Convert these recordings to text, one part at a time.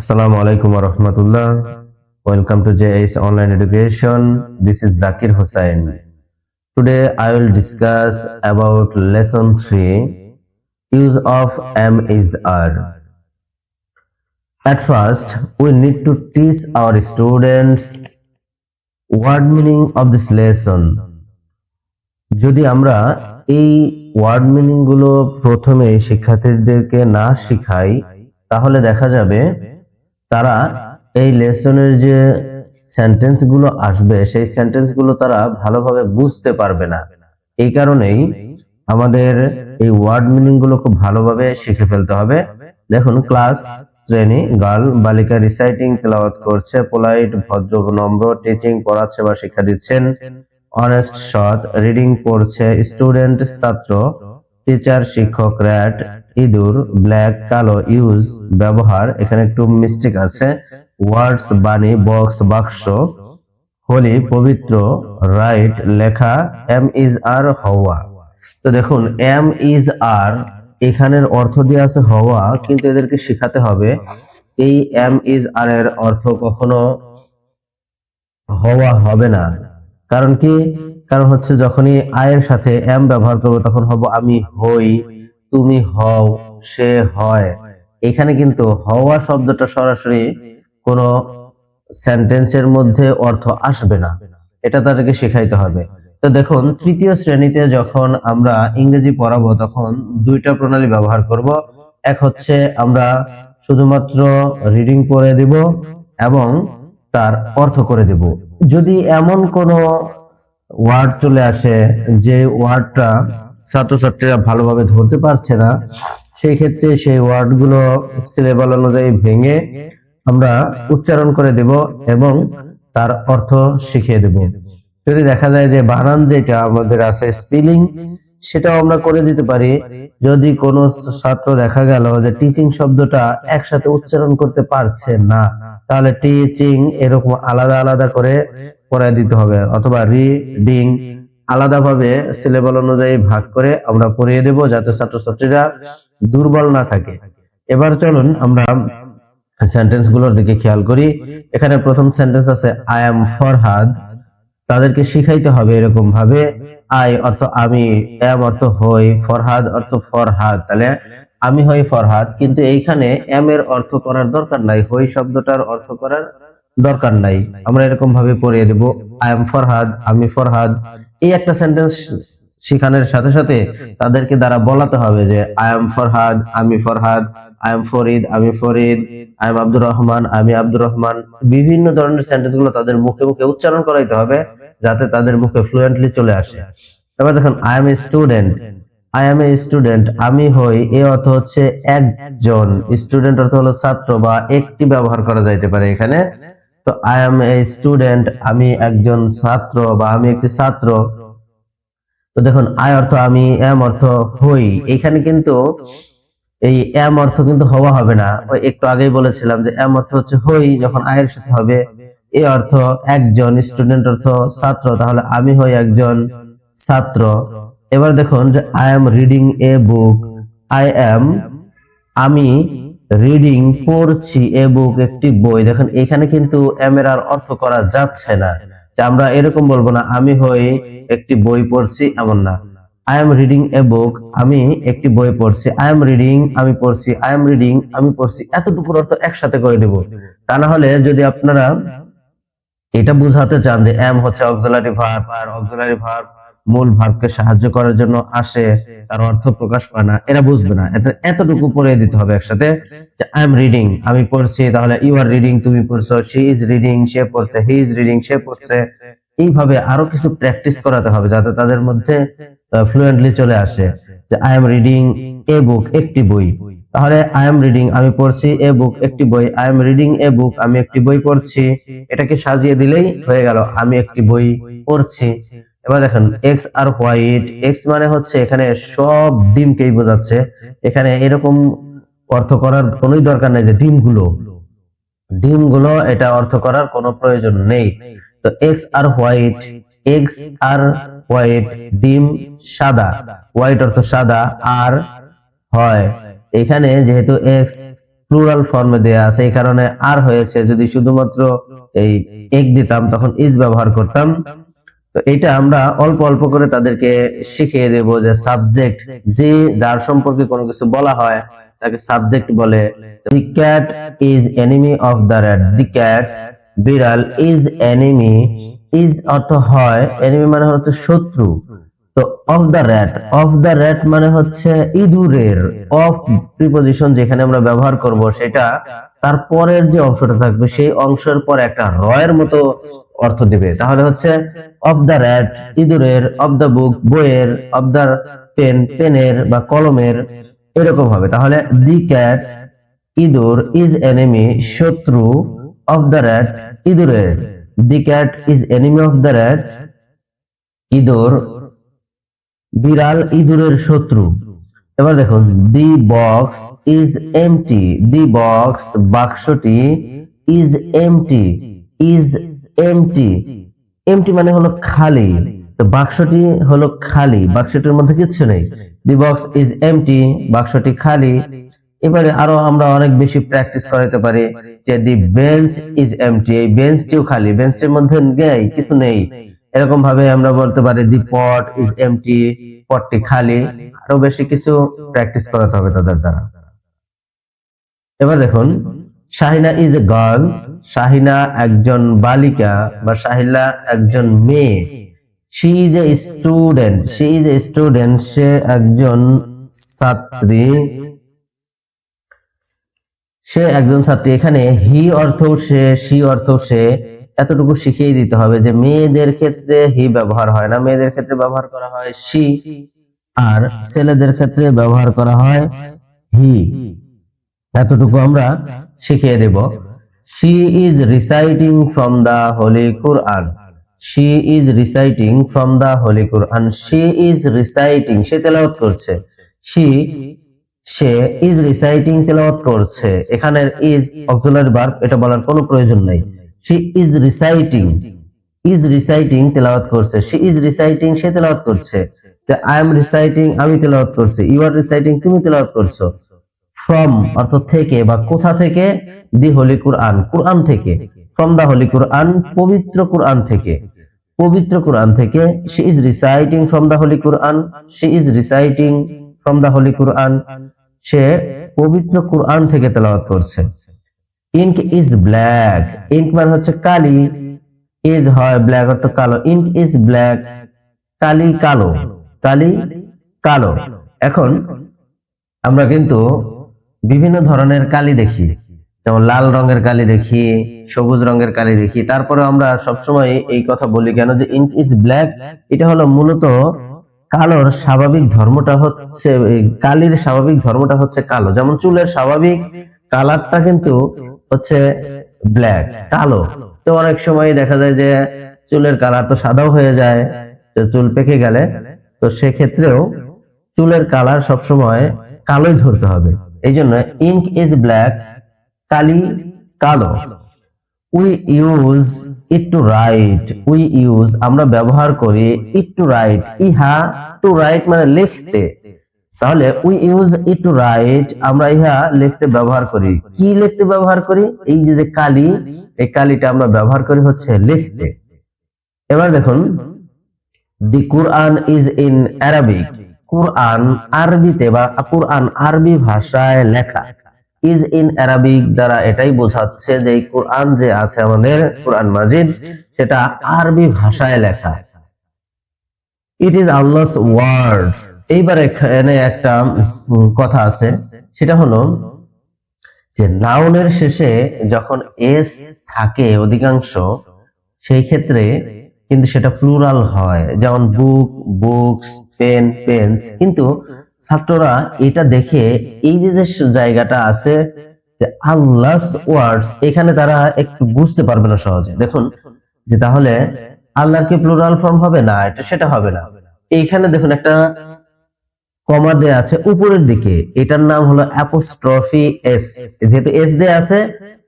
আসসালামু আলাইকুম রহমতুল্লাহ welcome to J online education this is Zakir Hossain today I will discuss about lesson three use of am is are at first we need to teach our students word meaning of this lesson যদি আমরা এই word মিনিংগুলো প্রথমে শিক্ষার্থীদেরকে না শিখাই, তাহলে দেখা যাবে তারা এই লেসনের যে সেন্টেন্সগুলো আসবে, সেই সেন্টেন্সগুলো তারা ভালোভাবে বুঝতে পারবে না। এই কারণেই আমাদের এই ওয়ার্ড মিনিংগুলো খুব ভালোভাবে শিখে ফেলতে হবে। দেখুন ক্লাস শ্রেণি গার্ল বালিকা রিসাইটিং তেলাওয়াত করছে পোলাইট ভদ্র, নম্র টিচিং পড়াচ্ছে বা শিক্ষা দিচ্ছেন। অনেস্ট সৎ রিডিং পড়ছে স্টুডেন্ট ছাত্র টিচার শিক্ষক র্যাট ইঁদুর, ব্ল্যাক, কালো, ইউজ, ব্যবহার, এখানে একটু মিস্টেক আছে। ওয়ার্ডস বাণী বক্স বাক্স, হোলি, পবিত্র রাইট লেখা এম ইজ আর হওয়া। তো দেখুন এম ইজ আর এখানের অর্থ দিয়ে আছে হওয়া, কিন্তু এদেরকে শেখাতে হবে, এই এম ইজ আর এর অর্থ কখনো হওয়া হবে না। কারণ কি? কারণ হচ্ছে যখনই আয়ের সাথে এম ব্যবহার করব, তখন হব আমি হই। তুমি হও, সে হয়। এখানে কিন্তু হওয়া শব্দটা সরাসরি কোনো সেন্টেন্সের মধ্যে অর্থ আসবে না। এটা তাদেরকে শেখাইতে হবে। তো দেখুন, তৃতীয় শ্রেণীতে যখন আমরা ইংরেজি পড়াবো, তখন দুইটা প্রণালী ব্যবহার করব। এক হচ্ছে আমরা শুধুমাত্র রিডিং পড়ে দিব এবং তার অর্থ করে দিব। যদি এমন কোনো ওয়ার্ড চলে আসে, যে ওয়ার্ডটা ছাত্রছাত্রীরা ভালোভাবে ধরতে পারছে না। সেই ক্ষেত্রে সেই ওয়ার্ডগুলো সিলেবাল অনুযায়ী ভেঙে আমরা উচ্চারণ করে দেব এবং তার অর্থ শিখিয়ে দেব। যদি দেখা যায় যে বানান যেটা আমাদের আছে স্পেলিং, সেটাও আমরা করে দিতে পারি। যদি কোনো ছাত্র দেখা গেল যে টিচিং শব্দটা একসাথে উচ্চারণ করতে পারছে না, তাহলে টিচিং এরকম আলাদা আলাদা করে পড়ায় দিতে হবে। অথবা রিডিং আলাদাভাবে সিলেবল অনুযায়ী ভাগ করে আমরা পড়িয়ে দেব যাতে ছাত্রছাত্রীরা দুর্বল না থাকে। এবার চলুন আমরা সেন্টেন্সগুলোর দিকে খেয়াল করি। এখানে প্রথম সেন্টেন্স আছে আই এম ফরহাদ তাদেরকে শিখাইতে হবে এরকম ভাবে আই অর্থ আমি এম অর্থ হই ফরহাদ অর্থ ফরহাদ তাহলে, আমি হই ফরহাদ কিন্তু এইখানে এম এর অর্থ করার দরকার নাই, হই শব্দটার অর্থ করার দরকার নাই। আমরা এরকম ভাবে পড়িয়ে দেব আই এম ফরহাদ আমি ফরহাদ এই একটা সেন্টেন্স শিখানোর সাথে সাথে তাদেরকে দ্বারা বলাতে হবে যে আই এম ফরহাদ আমি ফরহাদ আই এম ফরিদ আমি ফরিদ আই এম আব্দুর রহমান আমি আব্দুর রহমান বিভিন্ন ধরনের সেন্টেন্সগুলো তাদের মুখে মুখে উচ্চারণ করাইতে হবে যাতে তাদের মুখে ফ্লুয়েন্টলি চলে আসে। এবার দেখুন I am a student I am a student আমি হই এ অর্থ হচ্ছে একজন। স্টুডেন্ট অর্থ হলো ছাত্র বা একটি ব্যবহার করা যাইতে পারে এখানে। তো আই এম এ স্টুডেন্ট আমি একজন ছাত্র বা আমি একটি ছাত্র। তো দেখুন আই অর্থ আমি এম অর্থ হই। এখানে কিন্তু এই এম অর্থ কিন্তু হওয়া হবে না। ওই একটু আগেই বলেছিলাম যে এম অর্থ হচ্ছে হই, যখন আয়ের সাথে হবে। এ অর্থ একজন স্টুডেন্ট অর্থ ছাত্র। তাহলে আমি হই একজন ছাত্র। এবার দেখুন যে I am reading a book I am আমি রিডিং পড়ছি এ বুক একটি বই। দেখেন, এখানে কিন্তু এম এর আর অর্থ করা যাচ্ছে না। আমরা এরকম বলব না, আমি হই একটি বই পড়ছি, এমন না। I am reading a book আমি একটি বই পড়ছি। আই এম রিডিং আমি পড়ছি। আই এম রিডিং আমি পড়ছি। এতটুকুর অর্থ একসাথে করে দেব। তা না হলে যদি আপনারা এটা বুঝাতে চান যে এম হচ্ছে অক্সিলারি ভার্ব আর অক্সিলারি ভার্ব মূল ভার্বকে সাহায্য করার জন্য আসে, তার অর্থ প্রকাশ পায় না। এরা বুঝবে না। এত- এতটুকু পড়ে দিতে হবে একসাথে আই এম রিডিং আমি পড়ছি, তাহলে ইউ আর রিডিং তুমি পড়ছো শি ইজ রিডিং সে পড়ছে হি ইজ রিডিং সে পড়ছে। এইভাবে আরও কিছু প্র্যাকটিস করাতে হবে যাতে তাদের মধ্যে ফ্লুয়েন্টলি চলে আসে। যে I am reading a book একটি বই। তাহলে আই এম রিডিং আমি পড়ছি এ বুক একটি বই। I am reading a book আমি একটি বই পড়ছি। এটাকে সাজিয়ে দিলেই হয়ে গেল, আমি একটি বই পড়ছি। এবার দেখেন এক্স আর হোয়াইট এক্স মানে হচ্ছে এখানে সব ডিমকেই বোঝাচ্ছে। এখানে এরকম অর্থ করার কোনোই দরকার নেই যে ডিমগুলো। ডিমগুলো, এটা অর্থ করার কোনো প্রয়োজন নেই। তো eggs are white eggs are white ডিম সাদা। হোয়াইট অর্থ সাদা, আর হয়। এখানে যেহেতু এক্স প্লুরাল ফর্মে দেয়া আছে, এই কারণে আর হয়েছে। যদি শুধুমাত্র এই এক দিতাম, তখন ইজ ব্যবহার করতাম। তো এটা আমরা অল্প অল্প করে তাদেরকে শিখিয়ে দেব যে সাবজেক্ট যে যার সম্পর্কে কোনো কিছু বলা হয়, তাকে সাবজেক্ট বলে। The cat is enemy of the rat the cat বিড়াল ইজ এনিমি ইজ অর্থ হয় এনিমি মানে হচ্ছে শত্রু। তো of the rat of the rat মানে হচ্ছে ইঁদুরের অফ প্রিপোজিশন যেখানে আমরা ব্যবহার করব সেটা তার পরের যে অংশটা থাকবে, সেই অংশের পর একটা রয়ের মতো অর্থ দিবে। তাহলে হচ্ছে অফ দ্য র্যাট ইঁদুরের অফ দ্য বুক বইয়ের অফ দ্য পেন পেনের বা কলমের এরকম হবে। তাহলে দি ক্যাট ইঁদুর ইজ এনিমি শত্রু অফ দ্য র্যাট ইঁদুরের। The cat is enemy of the rat ইঁদুর বিড়াল ইঁদুরের শত্রু। এবার দেখুন the box is empty the box বাক্সটি is empty is empty empty মানে হলো খালি। তো বাক্সটি হলো খালি। বাক্সটির মধ্যে কিচ্ছু নেই। দি বক্স ইজ এমটি বাক্সটি খালি। এবারে আরও আমরা অনেক বেশি প্র্যাকটিস করাতে পারি যে দি বেঞ্চ ইজ এমটি এই বেঞ্চটিও খালি। বেঞ্চটির মধ্যে নেই, কিছু নেই। এরকম ভাবে আমরা বলতে পারি দি পট ইজ এমটি পটটি খালি। আরও বেশি কিছু প্র্যাকটিস করাতে হবে তাদের দ্বারা। এবার দেখুন Shahina is a girl Shahina একজন বালিকা বা শাহিলা একজন মেয়ে। She is a student she is a student সে একজন ছাত্রী। সে একজন ছাত্রী, এখানে হি অর্থ সে সি অর্থ সে, এতটুকু শিখিয়ে দিতে হবে যে মেয়েদের ক্ষেত্রে হি ব্যবহার হয় না। মেয়েদের ক্ষেত্রে ব্যবহার করা হয় সি আর ছেলেদের ক্ষেত্রে ব্যবহার করা হয় হি এতটুকু আমরা শিখিয়ে দেব। She is reciting from the holy Quran she is reciting from the holy Quran she is reciting সে তেলাওয়াত করছে। শি সে ইজ রিসাইটিং তেলাওয়াত করছে। এখানের ইজ অক্সিলারি ভার্ব এটা বলার কোনো প্রয়োজন নাই। She is reciting is reciting তেলাওয়াত করছে। শি ইজ রিসাইটিং সে তেলাওয়াত করছে। আই এম রিসাইটিং আমি তেলাওয়াত করছি। ইউ আর রিসাইটিং তুমি তেলাওয়াত করছ। ফ্রম অর্থ থেকে বা কোথা থেকে? দি হোলি কুরআন কুরআন থেকে। ফ্রম দা হোলি কুরআন পবিত্র কুরআন থেকে। পবিত্র কুরআন থেকে she is reciting from the holy Quran she is reciting from the holy Quran সে পবিত্র কুরআন থেকে তেলাওয়াত করছে। ইঙ্ক ইজ ব্ল্যাক ইঙ্ক মানে হচ্ছে কালি। ইজ হয় ব্ল্যাক অর্থ কালো ইঙ্ক ইজ ব্ল্যাক কালি কালো কালি কালো। এখন আমরা কিন্তু বিভিন্ন ধরনের কালি দেখি। যেমন লাল রঙের কালি দেখি, সবুজ রঙের কালি দেখি। তারপরে আমরা সবসময় এই কথা বলি কেন যে ইঙ্ক ইজ ব্ল্যাক, এটা হলো মূলত কালোর স্বাভাবিক ধর্মটা হচ্ছে কালির স্বাভাবিক ধর্মটা হচ্ছে কালো। যেমন চুলের স্বাভাবিক কালারটা কিন্তু হচ্ছে ব্ল্যাক, কালো। তো অনেক সময় দেখা যায় যে চুলের কালার তো সাদাও হয়ে যায় চুল পেকে গেলে। তো সেক্ষেত্রেও চুলের কালার সবসময় কালোই ধরতে হবে। এই জন্য ইঙ্ক ইজ ব্ল্যাক, কালি কালো। We use it to write. We use, আমরা ব্যবহার করি ইট টু রাইট। ইহা টু রাইট মানে লিখতে। তাহলে we use it to write, আমরা ইহা লিখতে ব্যবহার করি। কি লিখতে ব্যবহার করি? এই যে কালি, এই কালিটা আমরা ব্যবহার করি হচ্ছে লিখতে। এবার দেখুন, the Quran is in Arabic. Quran আরবিতে বা কুরআন আরবি ভাষায় লেখা। ইজ ইন অ্যারাবিক দ্বারা এটাই বোঝাচ্ছে যে কোরআন যে আছে আমাদের কোরআন মাজিদ, সেটা আরবি ভাষায় লেখা। ইট ইজ আল্লাহস ওয়ার্ডস এইবার এখানে একটা কথা আছে, সেটা হলো যে নাউনের শেষে যখন এস থাকে অধিকাংশ, সেই ক্ষেত্রে কিন্তু সেটা প্লুরাল হয়। যেমন বুক বুকস পেন পেন্স কিন্তু ছাত্ররা এটা দেখে এই যে যে জায়গাটা আছে, যে আল্লাহস ওয়ার্ডস এখানে তারা একটু বুঝতে পারবে না সহজে। দেখুন, যে তাহলে আল্লাহর কি প্লুরাল ফর্ম হবে? না, এটা সেটা হবে না। এইখানে দেখুন একটা কমা দেয়া আছে উপরের দিকে। এটার নাম হলো অ্যাপোস্ট্রফি এস যেহেতু এস দেয়া আছে,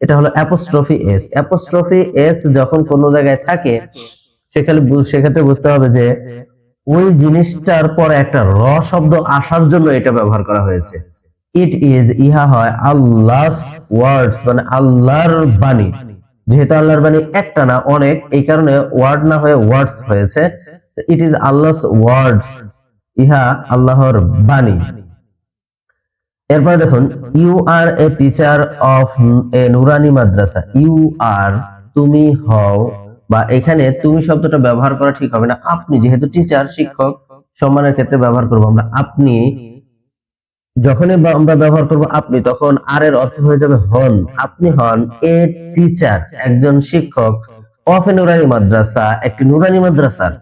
এটা হলো অ্যাপোস্ট্রফি এস অ্যাপোস্ট্রফি এস যখন কোনো জায়গায় থাকে সেখানে সেক্ষেত্রে বুঝতে হবে যে ওই জিনিসটার পর একটা র শব্দ আসার জন্য এটা ব্যবহার করা হয়েছে। ইট ইজ ইহা হয় আল্লাহস ওয়ার্ডস মানে আল্লাহর বাণী। যেহেতু আল্লাহর বাণী একটা না, অনেক, এই কারণে ওয়ার্ড না হয়ে ওয়ার্ডস হয়েছে। ইট ইজ আল্লাহস ওয়ার্ডস ইহা আল্লাহর বাণী। এরপর দেখুন you are a teacher of a, Nurani Madrasa. You আর তুমি হও বা এখানে তুমি শব্দটা ব্যবহার করা ঠিক হবে না। আপনি যেহেতু টিচার শিক্ষক, সম্মানের ক্ষেত্রে ব্যবহার করব আমরা। আপনি যখনই আমরা ব্যবহার করব, আপনি তখন আর এর অর্থ হয়ে যাবে হন। আপনি হন এ টিচার একজন শিক্ষক অফ এ নুরানি মাদ্রাসা, একটি নুরানি মাদ্রাসার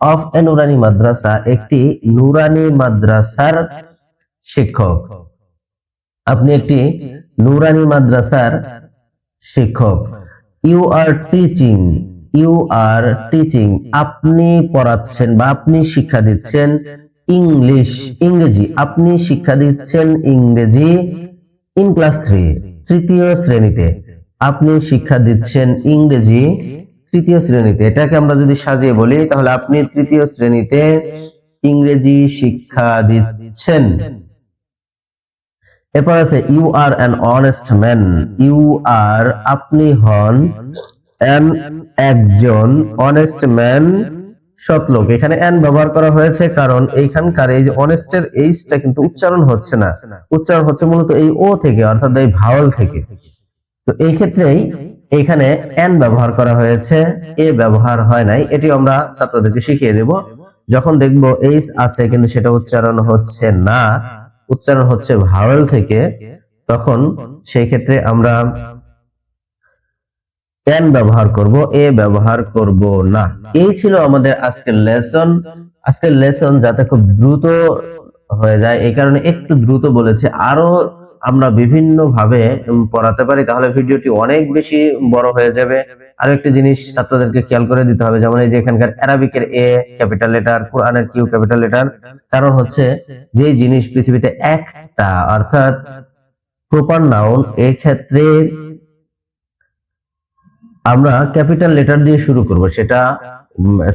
অফ এ নুরানি মাদ্রাসা, একটি নুরানি মাদ্রাসার শিক্ষক। আপনি একটি নুরানি মাদ্রাসার শিক্ষক। You are teaching you are teaching আপনি পড়াচ্ছেন বা আপনি শিক্ষা দিচ্ছেন ইংলিশ ইংরেজি। আপনি শিক্ষা দিচ্ছেন ইংরেজি ইন ক্লাস থ্রি তৃতীয় শ্রেণীতে। আপনি শিক্ষা দিচ্ছেন ইংরেজি তৃতীয় শ্রেণীতে। এটাকে আমরা যদি সাজিয়ে বলি, তাহলে আপনি তৃতীয় শ্রেণীতে ইংরেজি শিক্ষা দিচ্ছেন। এরপর আছে you are an honest man you are আপনি হন অ্যান একজন অনেস্ট ম্যান সৎ লোক। এখানে অ্যান ব্যবহার করা হয়েছে কারণ এইখানকার এই যে অনেস্টের এইচটা কিন্তু উচ্চারণ হচ্ছে না। উচ্চারণ হচ্ছে মূলত এই ও থেকে, অর্থাৎ এই ভাওয়াল থেকে। তো এই ক্ষেত্রেই এখানে এন ব্যবহার করা হয়েছে, এ ব্যবহার হয় নাই। এটি আমরা ছাত্রদেরকে শিখিয়ে দেব। যখন দেখব এইচ আছে কিন্তু সেটা উচ্চারণ হচ্ছে না, উচ্চারণ হচ্ছে ভাওয়েল থেকে, তখন সেই ক্ষেত্রে আমরা এন ব্যবহার করব, এ ব্যবহার করব না। এই ছিল আমাদের আজকের লেসন আজকের লেসন যাতে খুব দ্রুত হয়ে যায়, এই কারণে একটু দ্রুত বলেছে। আরও আমরা বিভিন্ন ভাবে পড়াতে পারি, তাহলে ভিডিওটি অনেক বেশি বড় হয়ে যাবে। আর একটা জিনিস ছাত্রদেরকে খেয়াল করে দিতে হবে, যেমন এই যে এখানকার অ্যারাবিকের এ ক্যাপিটাল লেটার কোরআনের কিউ ক্যাপিটাল লেটার কারণ হচ্ছে যে জিনিস পৃথিবীতে একটা, অর্থাৎ প্রপার নাউন এই ক্ষেত্রে আমরা ক্যাপিটাল লেটার দিয়ে শুরু করব, সেটা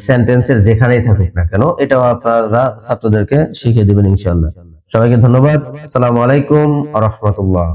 সেন্টেন্সের যেখানেই থাকুক না কেন, এটাও আপনারা ছাত্রদেরকে শিখিয়ে দেবেন ইনশাল্লাহ সবাইকে ধন্যবাদ। আসসালামু আলাইকুম রহমতুল্লাহ।